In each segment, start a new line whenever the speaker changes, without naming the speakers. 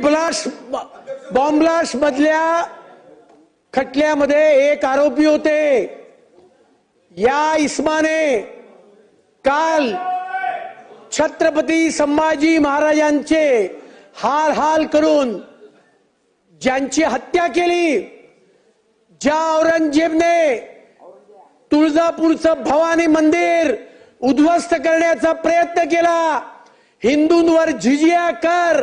Blast bomb blast मधल्या खटल्यामध्ये एक आरोपी होते. या इस्माने काल छत्रपती संभाजी महाराजांचे हाल हाल करून ज्यांची हत्या केली ज्या औरंगजेबने तुळजापूरचं भवानी मंदिर उद्ध्वस्त करण्याचा प्रयत्न केला हिंदूंवर झिजिया कर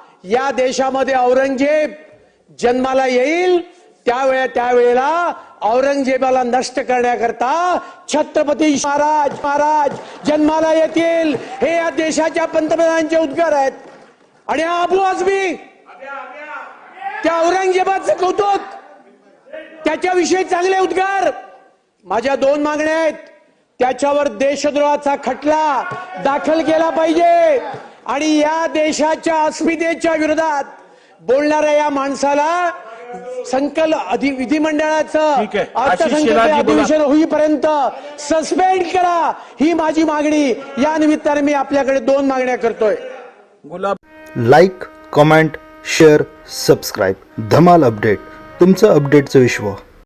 या देशामध्ये औरंगजेब जन्माला येईल त्यावेळे त्यावेळेला औरंगजेबाला नष्ट करण्याकरता छत्रपती महाराज महाराज जन्माला येतील. हे या देशाच्या पंतप्रधानांचे उद्गार आहेत. आणि हा अबू आजमी त्या औरंगजेबाचं कौतुक त्याच्याविषयी चांगले उद्गार. माझ्या दोन मागण्या आहेत. त्याच्यावर देशद्रोहाचा खटला दाखल केला पाहिजे. आणि या देशाच्या अस्मितेच्या विरोधात बोलणाऱ्या या माणसाला संकल अधि विधिमंडळाचं अर्थसंकल्प. अधिवेशन होईपर्यंत सस्पेंड करा ही माझी मागणी. या निमित्ताने मी आपल्याकडे दोन मागण्या करतोय.
गुलाब
लाईक कमेंट शेअर सबस्क्राईब धमाल अपडेट तुमचं अपडेटचं विश्व.